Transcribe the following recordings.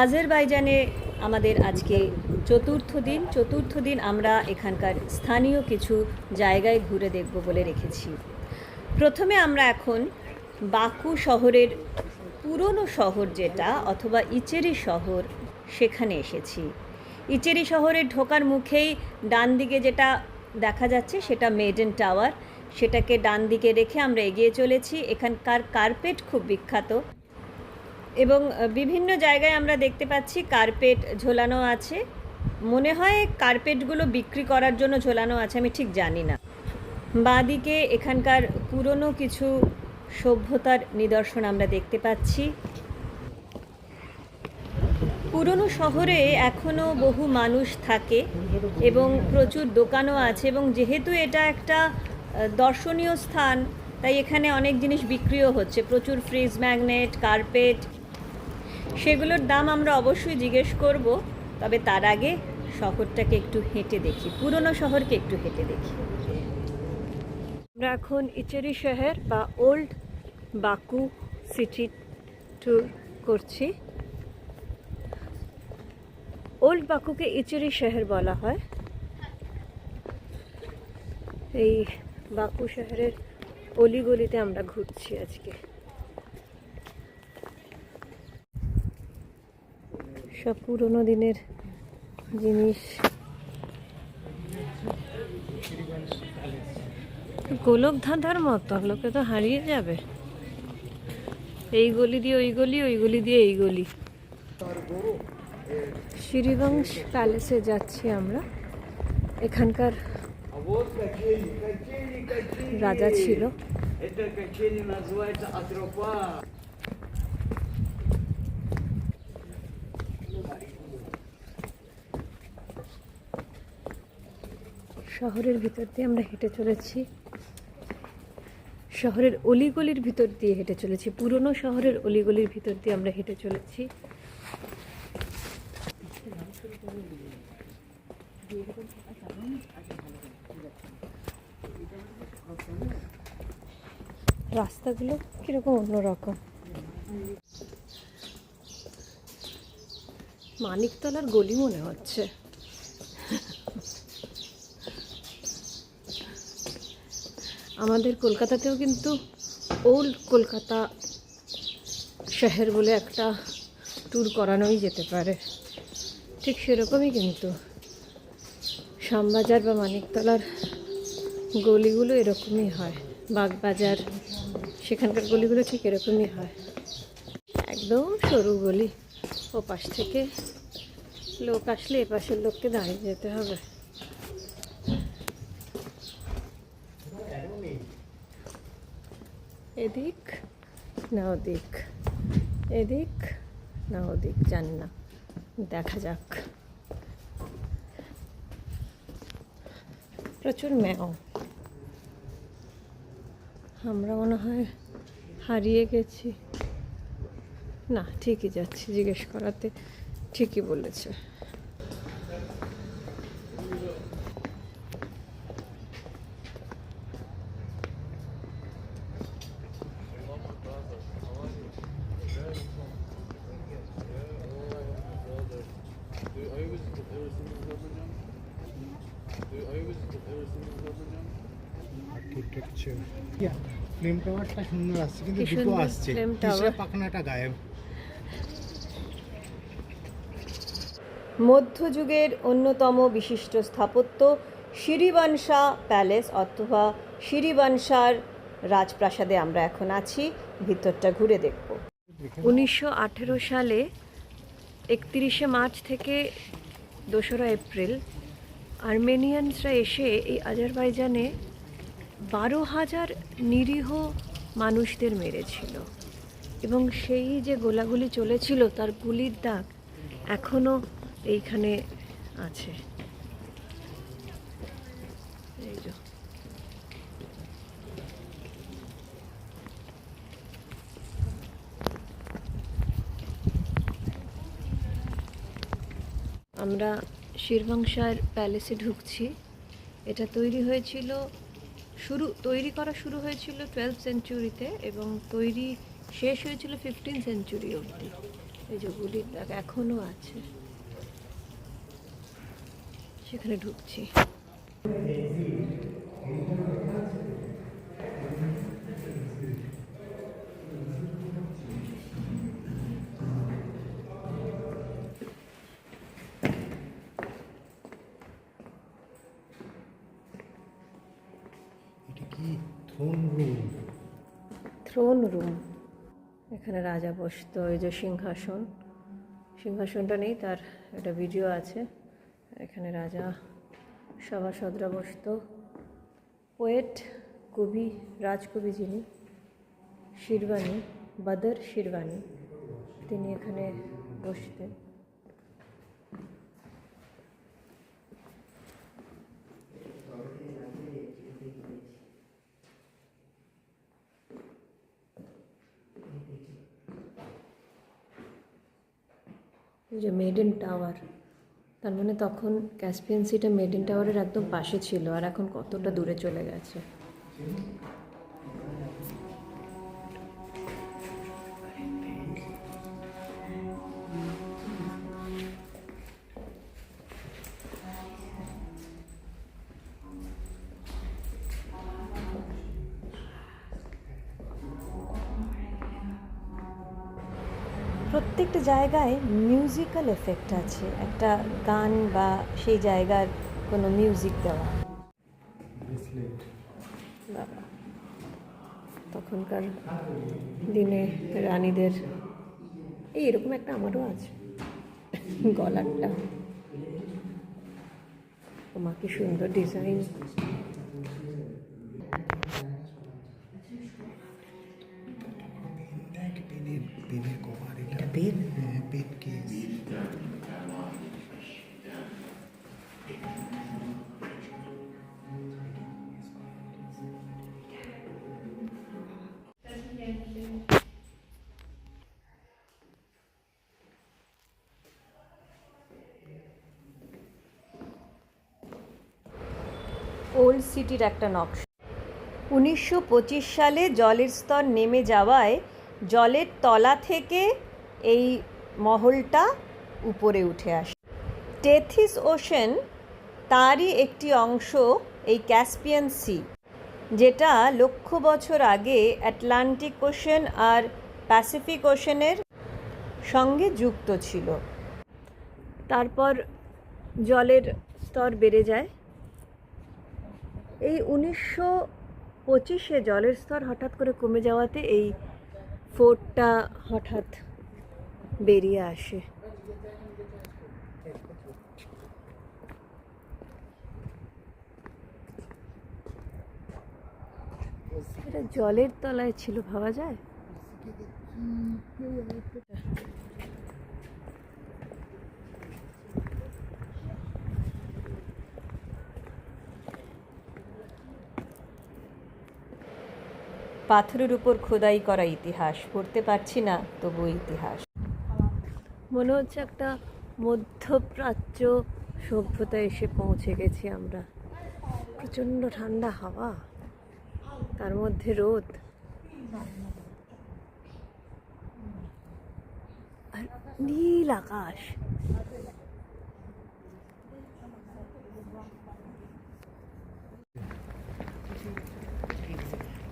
আজারবাইজানে আমাদের আজকে চতুর্থ দিন। চতুর্থ দিন আমরা এখানকার স্থানীয় কিছু জায়গায় ঘুরে দেখব বলে রেখেছি। প্রথমে আমরা এখন বাকু শহরের পুরনো শহর যেটা, অথবা ইচেরি শহর, সেখানে এসেছি। ইচেরি শহরে ঢোকার মুখেই ডান দিকে যেটা দেখা যাচ্ছে, সেটা মেডেন টাওয়ার। সেটাকে ডান দিকে রেখে আমরা এগিয়ে চলেছি। এখানকার কার্পেট খুব বিখ্যাত। এবং বিভিন্ন জায়গায় আমরা দেখতে পাচ্ছি কার্পেট ঝোলানো আছে। মনে হয় কার্পেটগুলো বিক্রি করার জন্য ঝোলানো আছে, আমি ঠিক জানি না। বাঁদিকে এখানকার পুরনো কিছু সভ্যতার নিদর্শন আমরা দেখতে পাচ্ছি। পুরনো শহরে এখনও বহু মানুষ থাকে এবং প্রচুর দোকানও আছে এবং যেহেতু এটা একটা দর্শনীয় স্থান, তাই এখানে অনেক জিনিস বিক্রিও হচ্ছে। প্রচুর ফ্রিজ, ম্যাগনেট, কার্পেট সেগুলোর দাম আমরা অবশ্যই জিজ্ঞেস করব, তবে তার আগে শহরটাকে একটু হেঁটে দেখি, পুরনো শহরকে একটু হেঁটে দেখি। আমরা এখন ইচেরি শহর বা ওল্ড বাকু সিটি ট্যুর করছি। ওল্ড বাকুকে ইচেরি শহর বলা হয়। এই বাকু শহরের অলিগলিতে আমরা ঘুরছি আজকে। সব পুরোনো দিনের জিনিস। গোলক ধাঁধার মতো লোকে তো হারিয়ে যাবে। এই গলি দিয়ে ওই গলি ওই গলি দিয়ে এই গলি। শ্রীবংশ প্যালেসে যাচ্ছি আমরা। এখানকার রাজা ছিল। শহরের ভিতর দিয়ে আমরা হেঁটে চলেছি। শহরের অলিগলির ভিতর দিয়ে হেঁটে চলেছি। পুরনো শহরের অলিগলির ভিতর দিয়ে আমরা হেঁটে চলেছি। রাস্তাগুলো কীরকম অন্যরকম? মানিকতলার গলি মনে হচ্ছে। আমাদের কলকাতাতেও কিন্তু ওল্ড কলকাতা শহর বলে একটা ট্যুর করানোই যেতে পারে। ঠিক সেরকমই কিন্তু শ্যামবাজার বা মানিকতলার গলিগুলো এরকমই হয়, বাগবাজার সেখানকার গলিগুলো ঠিক এরকমই হয়। একদম সরু গলি ও পাশ থেকে লোক আসলে এ পাশের লোককে দাঁড়িয়ে যেতে হবে। এদিক, না ওদিক। এদিক, না ওদিক, জানি না। দেখা যাক। প্রচুর ম্যাও। আমরা মনে হয় হারিয়ে গেছি। না, ঠিকই যাচ্ছি, জিজ্ঞেস করাতে ঠিকই বলেছে ঠিকঠাক ছিল ফ্লেম টাওয়ারটা সুন্দর আসছে কিন্তু দুটো আসছে। তিসরা পাখনাটা গায়েব। মধ্যযুগের অন্যতম বিশিষ্ট স্থাপত্য শিরিবানসা প্যালেস অথবা শিরিবানসার রাজপ্রাসাদে আমরা এখন আছি। ভিতরটা ঘুরে দেখব। উনিশশো আঠেরো সালে একত্রিশে মার্চ থেকে দোসরা এপ্রিল আর্মেনিয়ানসরা এসে এই আজারবাইজানে বারো হাজার নিরীহ মানুষদের মেরেছিল। এবং সেই যে গোলাগুলি চলেছিল, তার গুলির দাগ এখনও এইখানে আছে। আমরা শিরবংশার প্যালেসে ঢুকছি। এটা তৈরি হয়েছিল শুরু, তৈরি করা শুরু হয়েছিল টুয়েলভ সেঞ্চুরিতে এবং তৈরি শেষ হয়েছিল ফিফটিন সেঞ্চুরি অবধি। এই যে গুলির দাগ এখনও আছে। সেখানে ঢুকছি। থ্রোন রুম থ্রোন রুম এখানে রাজা বসত, এই যে সিংহাসন। সিংহাসনটা নেই, তার একটা ভিডিও আছে। এখানে রাজা, সভাসদরা বসতো। পোয়েট কবি, রাজকবি যিনি, শিরবানী, বদর শিরবানী, তিনি এখানে বসতেন এই যে মেডেন টাওয়ার তার মানে তখন ক্যাসপিয়ান সিটা মেডেন টাওয়ারের একদম পাশে ছিল আর এখন কতটা দূরে চলে গেছে। জায়গায় মিউজিক্যাল এফেক্ট আছে। একটা গান বা সেই জায়গার কোনো মিউজিক দেওয়া। বাবা তখনকার দিনে রানীদের এই এরকম একটা আমারও আছে। গলারটা। মা কি সুন্দর ডিজাইন ওল্ড সিটির একটা নকশা। উনিশশো পঁচিশ সালে জলের স্তর নেমে যাওয়ায় জলের তলা থেকে এই মহলটা উপরে উঠে আসে। টেথিস ওশেন তারই একটি অংশ এই ক্যাসপিয়ান সি, যেটা লক্ষ বছর আগে অ্যাটলান্টিক ওশেন আর প্যাসিফিক ওশেনের সঙ্গে যুক্ত ছিল। তারপর জলের স্তর বেড়ে যায়। এই উনিশশো পঁচিশে জলের স্তর হঠাৎ করে কমে যাওয়াতে এই ফোর্টটা হঠাৎ বেরিয়ে আসে। এটা জলের তলায় ছিল, ভাবা যায়? পাথরের উপর খোদাই করা ইতিহাস, পড়তে পারছি না তবু ইতিহাস। মনে হচ্ছে একটা মধ্যপ্রাচ্য সভ্যতা এসে পৌঁছে গেছি আমরা। প্রচণ্ড ঠান্ডা হাওয়া, তার মধ্যে রোদ। আর নীল আকাশ।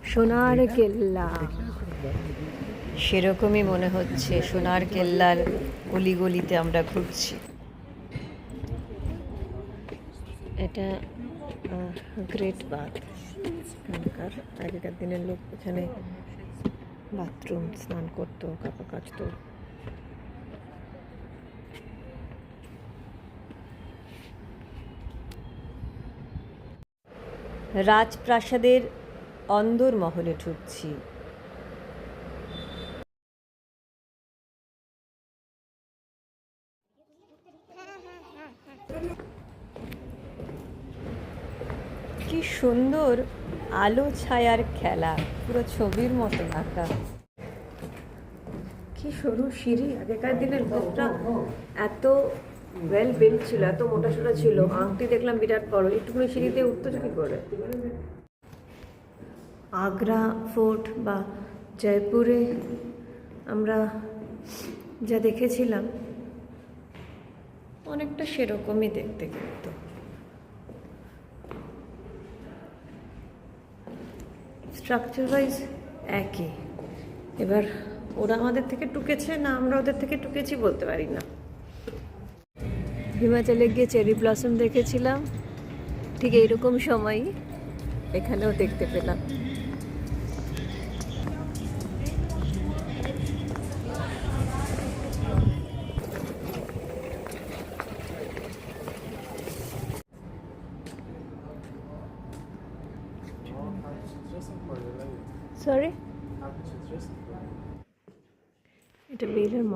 সোনার কেল্লা। সেরকমই মনে হচ্ছে। সোনার কেল্লার অলিগলিতে আমরা ঘুরছি। এটা গ্রেট বাথ এখানকার আগেকার দিনের লোক এখানে বাথরুম স্নান করতো কাপড় কাচতো। রাজপ্রাসাদের অন্দর মহলে ঢুকছি কি সুন্দর আলো ছায়ার খেলা, পুরো ছবির মতো আঁকা। কি সরু সিঁড়ি, আগেকার দিনের লোকটা এত ওয়েল বিল্ড ছিল, এত মোটা সোটা ছিল। আংটি দেখলাম বিরাট বড় একটুখানি সিঁড়িতে উঠতো কি করে? আগ্রা ফোর্ট বা জয়পুরে আমরা যা দেখেছিলাম, অনেকটা সেরকমই দেখতে কিন্তু। স্ট্রাকচার ওয়াইজ একই। এবার ওরা আমাদের থেকে টুকেছে না আমরা ওদের থেকে টুকেছি বলতে পারি না। হিমাচলে গিয়ে চেরি ব্লসম দেখেছিলাম। ঠিক এইরকম সময়ই এখানেও দেখতে পেলাম।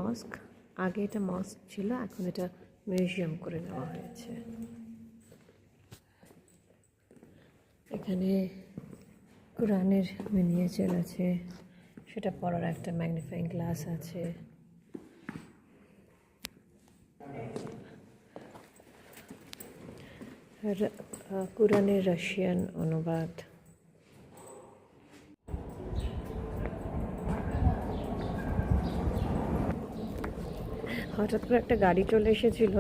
মস্ক। আগে এটা মস্ক ছিল, এখন এটা মিউজিয়াম করে নেওয়া হয়েছে। এখানে কোরআনের মিনিয়েচার আছে, সেটা পড়ার একটা ম্যাগনিফাইং গ্লাস আছে। কোরআনের রাশিয়ান অনুবাদ। হঠাৎ করে একটা গাড়ি চলে এসেছিল।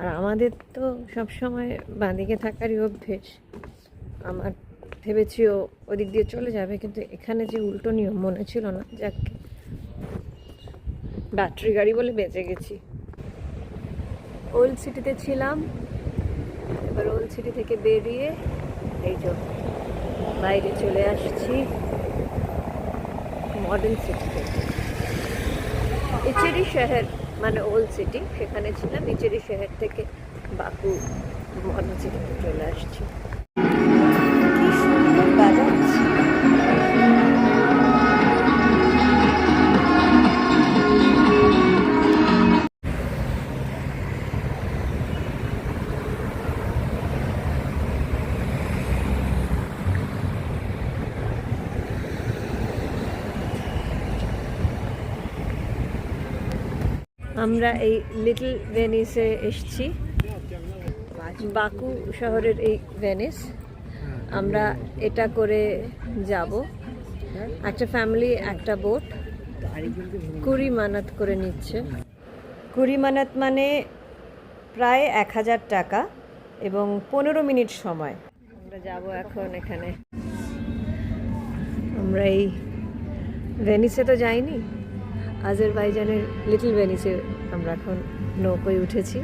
আর আমাদের তো সবসময় বাঁদিকে থাকারই অভ্যেস। আমার ভেবেছি ও ওদিক দিয়ে চলে যাবে, কিন্তু এখানে যে উল্টো নিয়ম মনে ছিল না। যাক, ব্যাটারি গাড়ি বলে বেঁচে গেছি। ওল্ড সিটিতে ছিলাম। এবার ওল্ড সিটি থেকে বেরিয়ে এই যে বাইরে চলে আসছি। মডার্ন সিটিতে। ইচেরি শহর। মানে ওল্ড সিটি সেখানে ছিলাম ইচেরি শহর থেকে বাকু মহানগর চলে আসছি। কি সুন্দর আমরা এই লিটল ভেনিসে এসেছি। বাকু শহরের এই ভেনিস আমরা এটা করে যাব। একটা ফ্যামিলি একটা বোট কুড়ি মানাত করে নিচ্ছে। কুড়ি মানাত মানে প্রায় এক হাজার টাকা এবং পনেরো মিনিট সময়। আমরা যাব এখন এখানে। আমরা এই ভেনিসে তো যাইনি। আজারবাইজানের লিটল ভেনিসে আমরা এখন নৌকোয় উঠেছি।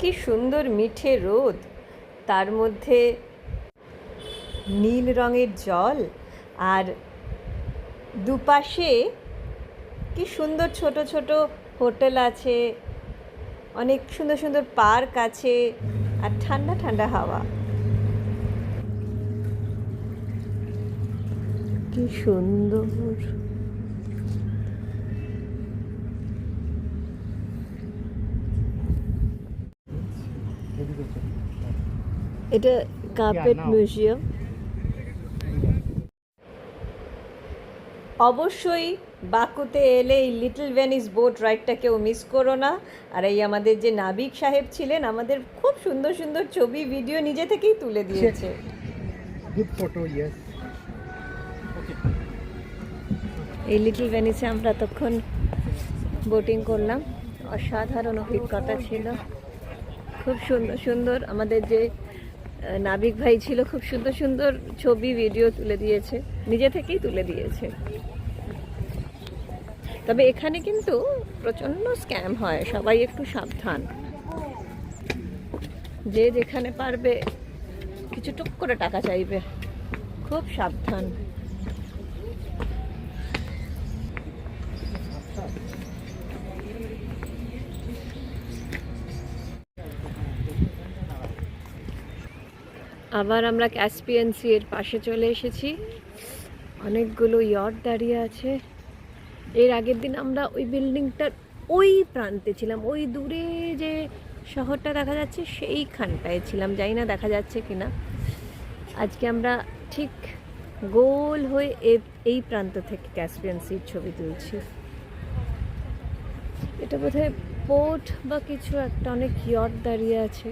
কি সুন্দর মিঠে রোদ, তার মধ্যে নীল রঙের জল আর দুপাশে কি সুন্দর ছোট ছোট হোটেল আছে অনেক সুন্দর সুন্দর পার্ক আছে আর ঠান্ডা ঠান্ডা হাওয়া। কি সুন্দর। এটা কার্পেট মিউজিয়াম অবশ্যই বাকুতে এলে এই লিটল ভেনিস বোট রাইডটা কেউ মিস করো না। আর এই আমাদের যে নাবিক সাহেব ছিলেন আমাদের খুব সুন্দর সুন্দর ছবি ভিডিও নিজে থেকেই তুলে দিয়েছে। গুড ফটো ইয়েস এই লিটল ভেনিসে আমরা তখন বোটিং করলাম। অসাধারণ অভিজ্ঞতা ছিল। খুব সুন্দর সুন্দর আমাদের যে নাবিক ভাই ছিল, খুব সুন্দর সুন্দর ছবি ভিডিও তুলে দিয়েছে। নিজে থেকেই তুলে দিয়েছে। তবে এখানে কিন্তু প্রচণ্ড স্ক্যাম হয়, সবাই একটু সাবধান। যে যেখানে পারবে, কিছু টুক করে টাকা চাইবে। খুব সাবধান। আবার আমরা ক্যাসপিয়ান সি এর পাশে চলে এসেছি। অনেকগুলো ইয়ট দাঁড়িয়ে আছে। এর আগের দিন আমরা ওই বিল্ডিংটার ওই প্রান্তে ছিলাম। ওই দূরে যে শহরটা দেখা যাচ্ছে, সেইখানটায় ছিলাম। জানি না দেখা যাচ্ছে কিনা। আজকে আমরা ঠিক গোল হয়ে এই প্রান্ত থেকে ক্যাসপিয়ান সির ছবি তুলছি। এটা বোধহয় পোর্ট বা কিছু একটা, অনেক ইয়ট দাঁড়িয়ে আছে।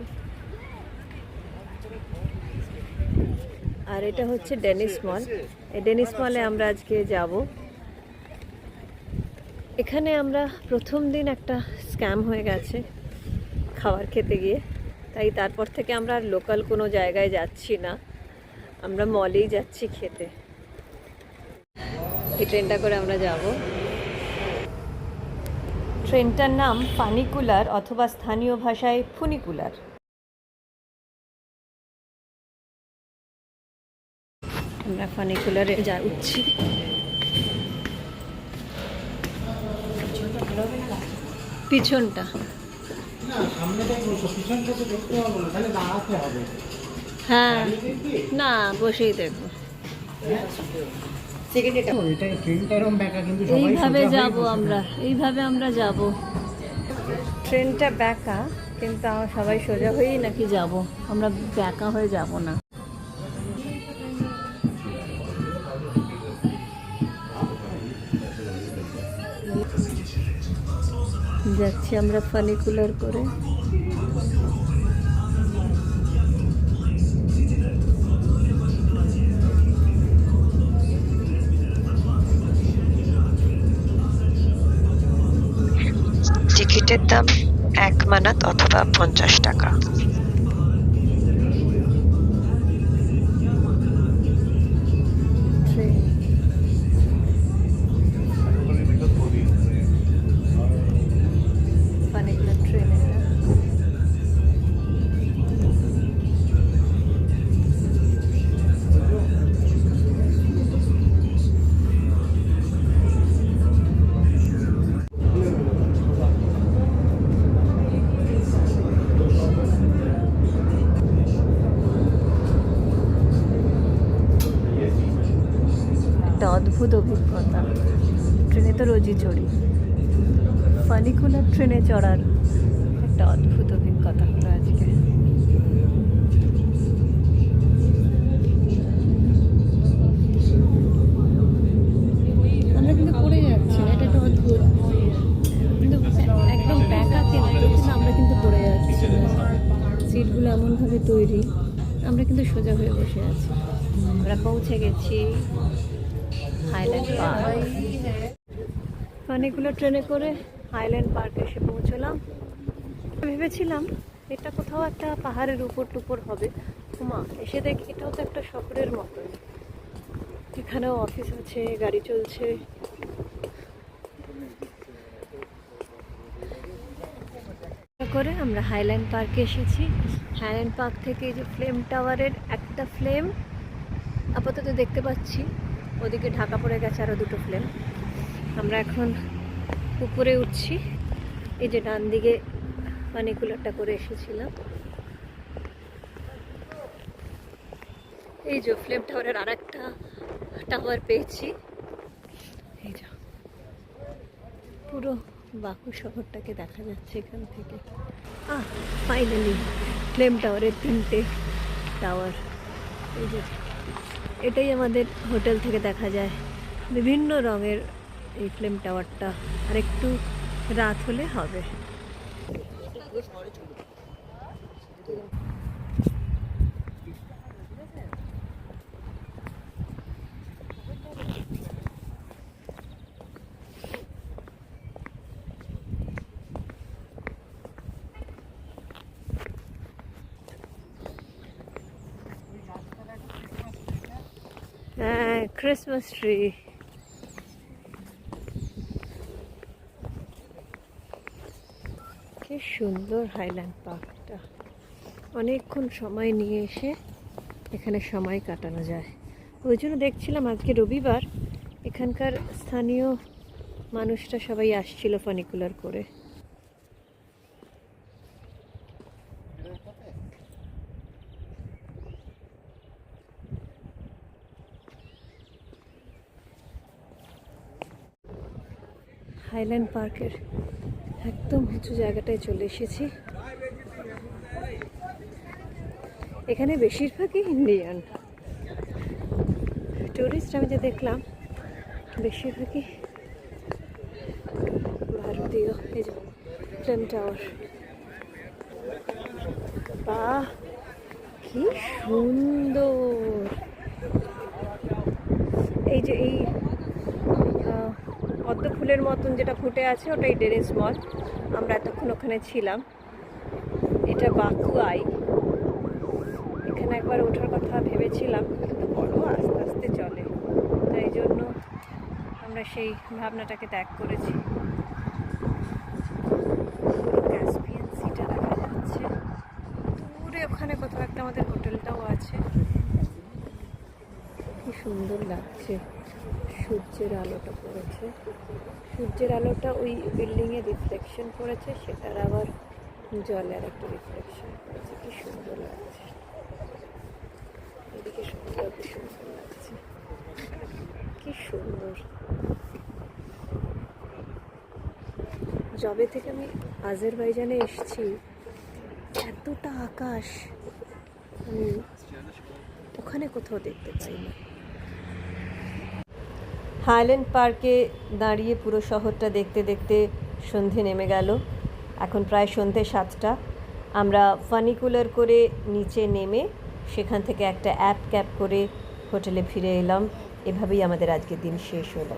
আর এটা হচ্ছে ডেনিস মল। এই ডেনিস মলে আমরা আজকে যাব। এখানে আমরা প্রথম দিন একটা স্ক্যাম হয়ে গেছে খাবার খেতে গিয়ে। তাই তারপর থেকে আমরা আর লোকাল কোনো জায়গায় যাচ্ছি না। আমরা মলেই যাচ্ছি খেতে। এই ট্রেনটা করে আমরা যাব। ট্রেনটার নাম ফানিকুলার অথবা স্থানীয় ভাষায় ফুনিকুলার। ফানিকুলারে যা উঠছি পিছনটা। হ্যাঁ না বসেই দেখব। এইভাবে সোজা হয়ে যাব আমরা এইভাবে আমরা যাব। ট্রেনটা ব্যাকা কিন্তু আমরা সবাই সোজা হয়েই নাকি যাব? আমরা ব্যাকা হয়ে যাব না। যাচ্ছি আমরা ফানিকুলার করে। টিকিটের দাম এক মানাত অথবা পঞ্চাশ টাকা। অদ্ভুত অভিজ্ঞতা। ট্রেনে তো রোজই চড়ি। ফানিকুলার ট্রেনে চড়ার একটা অদ্ভুত অভিজ্ঞতা হলো আজকে। আমরা কিন্তু পড়ে যাচ্ছি না এটা একটা অদ্ভুত। কিন্তু একদম ব্যাকা কিন্তু কিন্তু আমরা কিন্তু পড়ে যাচ্ছি। সিটগুলো এমনভাবে তৈরি আমরা কিন্তু সোজা হয়ে বসে আছি। আমরা পৌঁছে গেছি হাইল্যান্ড পার্ক অনেকগুলো ট্রেনে করে হাইল্যান্ড পার্কে এসে পৌঁছলাম। ভেবেছিলাম এটা কোথাও একটা পাহাড়ের উপর টুপর হবে। মা এসে দেখি এটাও তো একটা শহরের মতো। এখানেও অফিস আছে, গাড়ি চলছে। করে আমরা হাইল্যান্ড পার্কে এসেছি। হাইল্যান্ড পার্ক থেকে যে ফ্লেম টাওয়ারের একটা ফ্লেম আপাতত দেখতে পাচ্ছি। ওদিকে ঢাকা পড়ে গেছে আরও দুটো ফ্লেম। আমরা এখন উপরে উঠছি। এই যে ডান দিকে পানিকুলারটা করে এসেছিলাম। এই যে ফ্লেম টাওয়ারের আর একটা টাওয়ার পেয়েছি। এই যে পুরো বাকু শহরটাকে দেখা যাচ্ছে এখান থেকে। আহ ফাইনালি ফ্লেম টাওয়ারের তিনটে টাওয়ার। এই যে এটাই আমাদের হোটেল থেকে দেখা যায়। বিভিন্ন রঙের এই ফ্লেম টাওয়ারটা, আর একটু রাত হলে হবে। ক্রিসমাস ট্রি কি সুন্দর হাইল্যান্ড পার্কটা অনেকক্ষণ সময় নিয়ে এসে এখানে সময় কাটানো যায়। ওই জন্য দেখছিলাম আজকে রবিবার, এখানকার স্থানীয় মানুষরা সবাই আসছিল ফানিকুলার করে। হাইল্যান্ড পার্কের একদম উঁচু জায়গাটায় চলে এসেছি। এখানে বেশিরভাগই ইন্ডিয়ান। টুরিস্ট আমি যে দেখলাম, বেশিরভাগই ভারতীয়। এই যে ফিল্ম টাওয়ার বাহ, কি সুন্দর। এই যে এই ফুলের মতন যেটা ফুটে আছে, ওটাই ডেরেস মল আমরা এতক্ষণ ওখানে ছিলাম। এটা বাকুয়াই। এখানে একবার ওঠার কথা ভেবেছিলাম, কিন্তু বড় আস্তে আস্তে চলে। তাই জন্য আমরা সেই ভাবনাটাকে ত্যাগ করেছি। সিটা দেখা যাচ্ছে। দূরে ওখানে কোথাও একটা আমাদের হোটেলটাও আছে। কি সুন্দর লাগছে। সূর্যের আলোটা পড়েছে। সূর্যের আলোটা ওই বিল্ডিংয়ে রিফ্লেকশন পড়েছে, সেটার আবার জলের একটা রিফ্লেকশন পড়েছে। কি সুন্দর লাগছে। এদিকে সুন্দর কি সুন্দর লাগছে। কি সুন্দর। জবে থেকে আমি আজারবাইজানে এসেছি, এতটা আকাশ। আমি ওখানে কোথাও দেখতে পাই না। হাইল্যান্ড পার্কে দাঁড়িয়ে পুরো শহরটা দেখতে দেখতে সন্ধে নেমে গেল। এখন প্রায় সন্ধে সাতটা। আমরা ফানিকুলার করে নিচে নেমে সেখান থেকে একটা অ্যাপ ক্যাপ করে হোটেলে ফিরে এলাম। এভাবেই আমাদের আজকের দিন শেষ হলো।